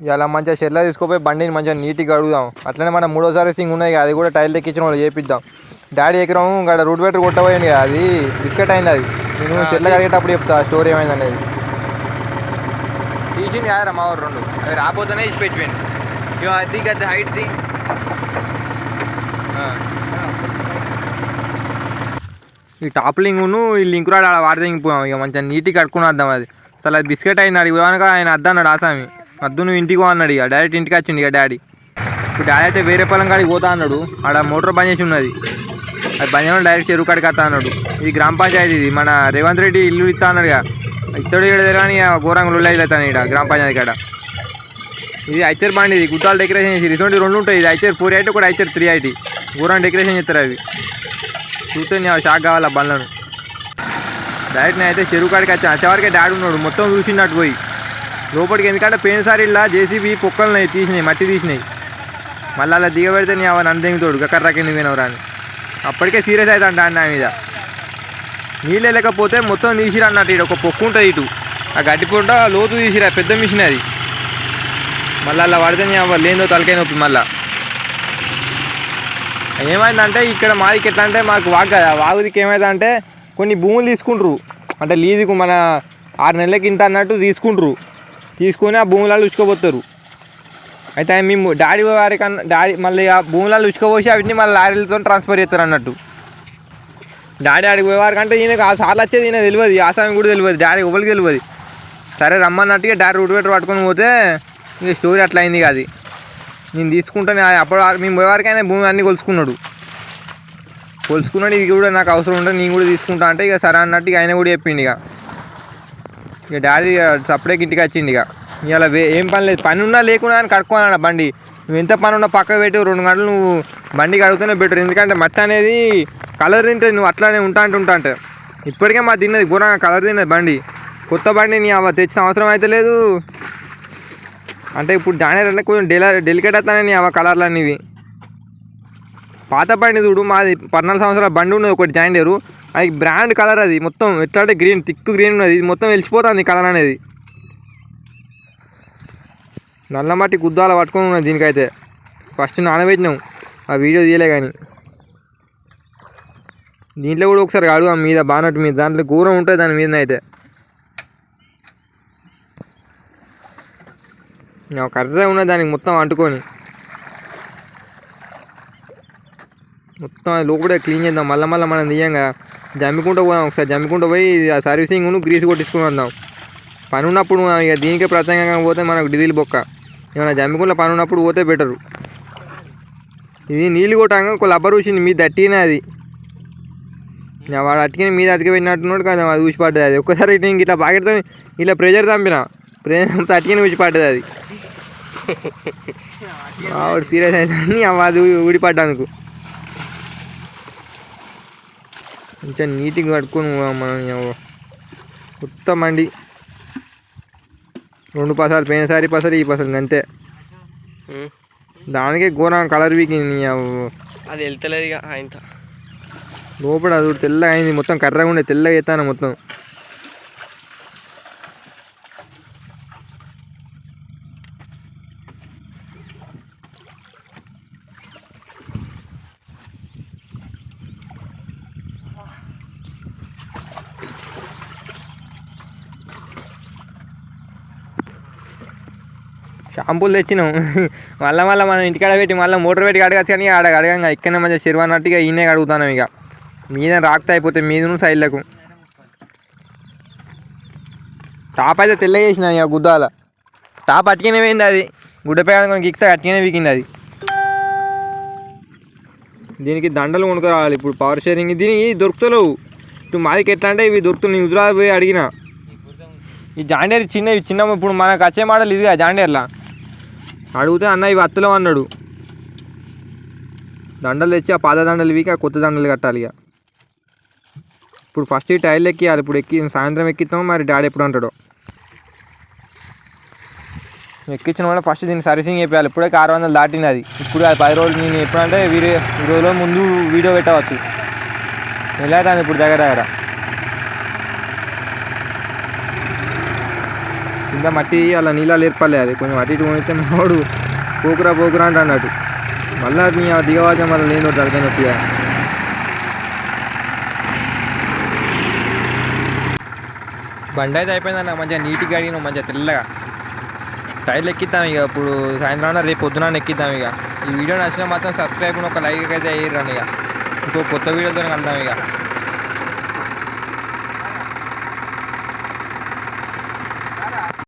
ఇలా మంచిగా షెడ్లో తీసుకుపోయి బండిని మంచిగా నీట్గా అడుగుదాం. అట్లనే మనం మూడోసారి సింగ్ ఉన్నాయి కదా అది కూడా టైల్ ఎక్కించిన వాళ్ళు చేపిద్దాం. డాడీ ఎకరం ఇక్కడ రూట్ బెటర్ కొట్టబోయింది కదా అది బిస్కెట్ అయింది అది. నేను షెడ్లో కడిగేటప్పుడు చెప్తా స్టోరీ ఏమైంది అనేది. తీసింది కాదరా మా ఊరు రెండు. అవి రాబోతేనే ఇచ్చి పెట్టిపోయింది. ఇక అది కదా హైట్ ది. ఈ టాప్ లింకును ఈ లింక్ రాడు వాడితే ఇంకిపోయాం ఇక మంచిగా నీట్గా కట్టుకుని వద్దాం అది. అసలు అది బిస్కెట్ అయింది అడిగి పోయాక ఆయన అద్దన్నాడు ఆసామి వద్దు నువ్వు ఇంటికి అన్నాడు ఇక. డైరెక్ట్ ఇంటికి వచ్చింది ఇక డాడీ. ఇప్పుడు డాడీ అయితే వేరే పొలం కాడికి పోతా అన్నాడు. ఆడ మోటార్ బంద్ చేసి ఉన్నది. అది బంద్ చేయడం డైరెక్ట్ చెరువు కాడికి వస్తా అన్నాడు. ఇది గ్రామ పంచాయతీ ఇది. మన రేవంత్ రెడ్డి ఇల్లు ఇస్తా అన్నాడు ఇక. ఇతడు ఇక్కడ కానీ ఘోరంగా లుల్లా అవుతాను ఇక్కడ గ్రామ పంచాయతీ కాడ. ఇది ఐచర్ బండి ఇది. గుట్టాలు డెకరేషన్ చేసి. ఇటువంటి రెండు ఉంటాయి. ఇది ఐచర్ ఫోర్ ఐటీ కూడా ఐచర్ త్రీ ఐటీ. ఘోరం డెకరేషన్ చేస్తారు అవి. చూస్తే నేను షాక్ కావాలి ఆ బండ్లను. డైరెక్ట్ నేను అయితే చెరువు కాడికి వచ్చాను. వచ్చేవరకే డాడీ ఉన్నాడు. మొత్తం చూసినట్టు పోయి. లోపలికి ఎందుకంటే పోయినసారి ఇలా జేసీబీ పొక్కలు తీసినాయి మట్టి తీసినాయి. మళ్ళీ అలా దిగబెడితే నీ అవన్నీ అందెంగుతాడు కింద నువ్వేనవరా అని అప్పటికే సీరియస్ అవుతా అంట మీద. నీళ్ళు లేకపోతే మొత్తం తీసిరా అన్నట్టు ఇటు ఒక పొక్కు ఉంటుంది ఇటు. ఆ గడ్డి లోతు తీసిరా పెద్ద మిషన్ అది. మళ్ళీ అలా పడితే నీ అవ్వ లేదో తలకాయ నొప్పి మళ్ళీ. ఏమైందంటే ఇక్కడ మాదికి ఎట్లా అంటే మాకు వాగు కదా వాగుదికి ఏమైందంటే కొన్ని భూములు తీసుకుంటారు. అంటే లీజుకు మన ఆరు నెలలకి ఇంత అన్నట్టు తీసుకుంటారు. తీసుకొని ఆ భూములలో ఉచ్చుకోబోతారు అయితే మేము డాడీ వారి కన్నా డాడీ మళ్ళీ ఆ భూములలో ఉచ్చుకోపోసి వాటిని మళ్ళీ లారీలతో ట్రాన్స్ఫర్ చేస్తారు అన్నట్టు. డాడీ ఆడికి పోయేవారు కంటే ఈయనకు ఆ సార్లు వచ్చేది ఈయన తెలియదు ఆసామి కూడా తెలియదు డాడీ ఒకరికి తెలియదు. సరే రమ్మన్నట్టుగా డాడీ రూట్ పెట్టి పట్టుకొని పోతే ఇక స్టోరీ అట్లా అయింది కాదు నేను తీసుకుంటాను అప్పుడు మేము పోయేవారికైనా భూమి అన్నీ కొలుసుకున్నాడు. కొలుసుకున్నాడు ఇది కూడా నాకు అవసరం ఉంటుంది నేను కూడా తీసుకుంటా అంటే ఇక సరే అన్నట్టు ఇక ఆయన కూడా చెప్పిండు ఇక. ఇక డాడీ సపరేట్ ఇంటికి వచ్చిండు ఇక. ఇవాళ వే ఏం పని లేదు. పని ఉన్నా లేకున్నా అని కడుక్కోవాలన్న బండి. నువ్వు ఎంత పని ఉన్నా పక్కకు పెట్టి రెండు గంటలు నువ్వు బండి కడుగుతూనే బెటర్ ఎందుకంటే మట్టి అనేది కలర్ తింటే నువ్వు అట్లానే ఉంటా అంటే ఉంటా అంటే. ఇప్పటికే మా తిన్నది ఘోరంగా కలర్ తిన్నది బండి. కొత్త బండి నీ అవ తెచ్చిన అవసరం అయితే లేదు. అంటే ఇప్పుడు జానేర్ అంటే కొంచెం డెలా డెలికేట్ అవుతానే నీ అవ కలర్లు అనేవి పాత బండి చూడు మాది పద్నాలుగు సంవత్సరాల బండి ఉన్నది ఒకటి జాయిండరు అది బ్రాండ్ కలర్ అది. మొత్తం ఎట్లా అంటే గ్రీన్ థిక్ గ్రీన్ ఉన్నది. ఇది మొత్తం వెలిసిపోతుంది కలర్ అనేది. నల్ల మట్టి గుద్దాల పట్టుకొని ఉన్నది దీనికైతే. ఫస్ట్ నానబెట్టినాం. ఆ వీడియో తీయలే కానీ. దీంట్లో కూడా ఒకసారి అడుగుదాం మీద బానట్టు మీద. దాంట్లో ఘోరం ఉంటుంది దాని మీద అయితే. కర్ర ఉన్నది దానికి మొత్తం అంటుకొని. మొత్తం అది లోపలే క్లీన్ చేద్దాం మళ్ళీ మళ్ళీ మనం తీయంగా. జమ్మికుంటూ పోదాం ఒకసారి జమ్మికుంటూ పోయి ఆ సర్వీసింగ్ గ్రీస్ కొట్టించుకుని వద్దాం. పని ఉన్నప్పుడు ఇక దీనికే ప్రత్యేకంగా పోతే మనకు డీజిల్ బొక్క. ఏమైనా జమ్మికుంట్లో పని ఉన్నప్పుడు పోతే బెటరు. ఇది నీళ్ళు కొట్టాక ఒక లబ్బర్ ఊసింది మీ దట్టినే అది. వాడు అట్టుకుని మీద అతికి పెట్టినట్టున్నాడు కదా అది ఊసి పడ్డది అది. ఒక్కసారి ఇట్లా ఇంక ఇట్లా బాకెట్తో ఇట్లా ప్రెషర్ చంపిన ప్రెషర్ అట్టుకుని ఊసి పడ్డది అది. ఆవిడ సీరియస్ అయితే అది ఊడిపడ్డానుకు. కొంచెం నీట్గా కట్టుకొని మనం మొత్తం అండి రెండు పసాలు పోయినసారి పసలు ఈ పసలు అంతే. దానికే ఘోరం కలర్ వీకింది అది వెళ్తలేదు ఇక ఆయన లోపల అది తెల్లగా అయింది. మొత్తం కర్రగా ఉండే తెల్లగా ఎత్తాను మొత్తం. షాంపూలు తెచ్చినాం. మళ్ళీ మళ్ళీ మనం ఇంటికాడ పెట్టి మళ్ళీ మోటార్ పెట్టి అడగచ్చు కానీ ఆడ అడగంగా ఇక్కడనే మంచిగా చెరువు అన్నట్టుగా ఈయనే అడుగుతాను ఇక. మీద రాకుతా అయిపోతే మీద సైడ్లకు. టాప్ అయితే తెల్ల చేసిన ఇక గుద్దాల. టాప్ అట్టికనే పోయింది అది. గుడ్డపై కొన్ని గిక్తా అట్టికనే వీకింది అది. దీనికి దండలు కొనుక్కోవాలి ఇప్పుడు పవర్ షేరింగ్ దీనికి దొరుకుతలేవు. ఇప్పుడు మాదికి ఎట్లా అంటే ఇవి దొరుకుతున్నాయి. హుజరాబాద్ పోయి అడిగిన. ఈ జాండేర్ చిన్నవి చిన్న ఇప్పుడు మనకు వచ్చే మోడల్ ఇదిగా జాండేర్లా. అడిగితే అన్న ఇవి అత్తలో అన్నాడు. దండలు తెచ్చి ఆ పాత దండలు వీకి ఆ కొత్త దండలు కట్టాలి ఇక. ఇప్పుడు ఫస్ట్ ఈ టైర్లు ఎక్కియాలి ఇప్పుడు ఎక్కి సాయంత్రం ఎక్కిస్తాం మరి డాడీ ఎప్పుడు అంటాడో. ఎక్కించిన వల్ల ఫస్ట్ దీన్ని సర్వీసింగ్ చేయాలి ఇప్పుడే ఆరు వందలు దాటింది అది ఇప్పుడు అది పది రోజులు నేను ఎప్పుడంటే వీరే ఈ రోజులో ముందు వీడియో పెట్టవచ్చు. వెళ్ళేదాన్ని ఇప్పుడు దగ్గర దగ్గర. కింద మట్టి అలా నీళ్ళ ఏర్పడలే అది. కొంచెం అటు ఇటు పోయితే నోడు పోకురా పోకురా అంటే అన్నట్టు. మళ్ళీ మీ దిగవాజం మళ్ళీ లేని తలకాయ నొప్పిగా బండి అయితే అయిపోయిందన్న మంచిగా నీట్గా అడిగిన మంచిగా తెల్లగా. టైర్లు ఎక్కిద్దాం ఇక. ఇప్పుడు సాయంత్రం రేపు పొద్దున ఎక్కిద్దాం ఇక. ఈ వీడియో నచ్చినా మాత్రం సబ్స్క్రైబ్ ఒక లైక్ అయితే వేయరండి ఇక. ఇంకో కొత్త వీడియోతో కలుద్దాం ఇక.